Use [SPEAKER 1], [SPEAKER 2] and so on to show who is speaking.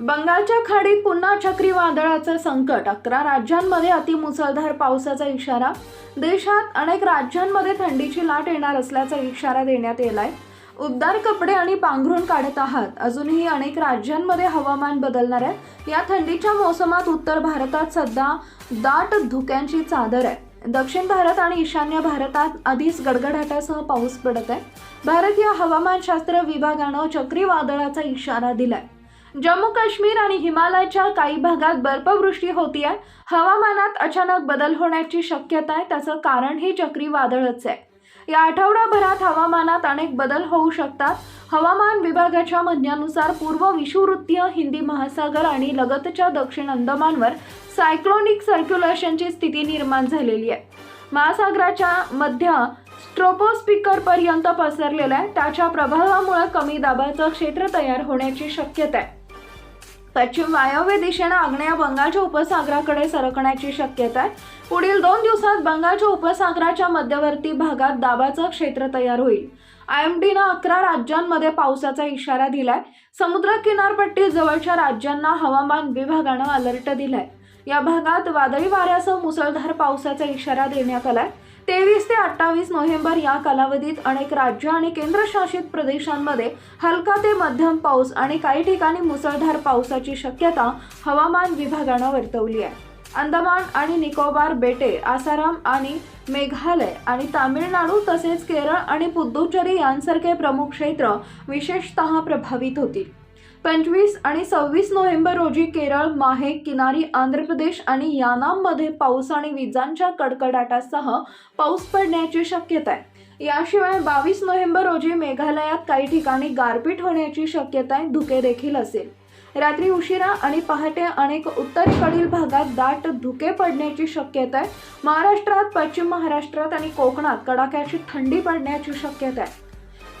[SPEAKER 1] बंगालच्या खाडीत पुन्हा चक्रीवादळाचं संकट. अकरा राज्यांमध्ये अतिमुसळधार पावसाचा इशारा. देशात अनेक राज्यांमध्ये थंडीची लाट येणार असल्याचा इशारा देण्यात येलाय. उबदार कपडे आणि पांघरून काढत आहात. अजूनही अनेक राज्यांमध्ये हवामान बदलणार आहे. या थंडीच्या मोसमात उत्तर भारतात सध्या दाट धुक्यांची चादर आहे. दक्षिण भारत आणि ईशान्य भारतात आधीच गडगडाटासह पाऊस पडत आहे. भारतीय हवामानशास्त्र विभागानं चक्रीवादळाचा इशारा दिलाय. जम्मू काश्मीर आणि हिमालयाच्या काही भागात बर्फवृष्टी होती आहे हवामानात अचानक बदल होण्याची शक्यता आहे. त्याचं कारण हे चक्रीवादळच आहे. या आठवडाभरात हवामानात अनेक बदल होऊ शकतात. हवामान विभागाच्या म्हणण्यानुसार पूर्व विषुवृत्तीय हिंदी महासागर आणि लगतच्या दक्षिण अंदमानवर सायक्लोनिक सर्क्युलेशनची स्थिती निर्माण झालेली आहे. महासागराच्या मध्य स्ट्रोपोस्पिकर पर्यंत पसरलेलं आहे. त्याच्या प्रभावामुळे कमी दाबाचं क्षेत्र तयार होण्याची शक्यता आहे. पश्चिम वायव्य दिशेनं आग्नेय बंगालच्या उपसागराकडे सरकण्याची शक्यता आहे. पुढील दोन दिवसात बंगालच्या उपसागराच्या मध्यवर्ती भागात दाबाचं क्षेत्र तयार होईल. आय एम डीनं अकरा राज्यांमध्ये पावसाचा इशारा दिलाय. समुद्र किनारपट्टी जवळच्या राज्यांना हवामान विभागानं अलर्ट दिलाय. या भागात वादळी वाऱ्यासह मुसळधार पावसाचा इशारा देण्यात आलाय. तेवीस ते अठ्ठावीस नोव्हेंबर या कालावधीत अनेक राज्य आणि केंद्रशासित प्रदेशांमध्ये हलका ते मध्यम पाऊस आणि काही ठिकाणी मुसळधार पावसाची शक्यता हवामान विभागानं वर्तवली आहे. अंदमान आणि निकोबार बेटे आसाराम आणि मेघालय आणि तामिळनाडू तसेच केरळ आणि पुद्दुचेरी यांसारखे प्रमुख क्षेत्र विशेषतः प्रभावित होतील. पंचवीस आणि सव्वीस नोव्हेंबर रोजी केरळ माहे किनारी आंध्र प्रदेश आणि यानाममध्ये पाऊस आणि विजांच्या कडकडाटासह पाऊस पडण्याची शक्यता आहे. याशिवाय बावीस नोव्हेंबर रोजी मेघालयात काही ठिकाणी गारपीट होण्याची शक्यता आहे धुके देखील असेल. रात्री उशिरा आणि पहाटे अनेक उत्तरेकडील भागात दाट धुके पडण्याची शक्यता आहे. महाराष्ट्रात पश्चिम महाराष्ट्रात आणि कोकणात कडाक्याची थंडी पडण्याची शक्यता आहे.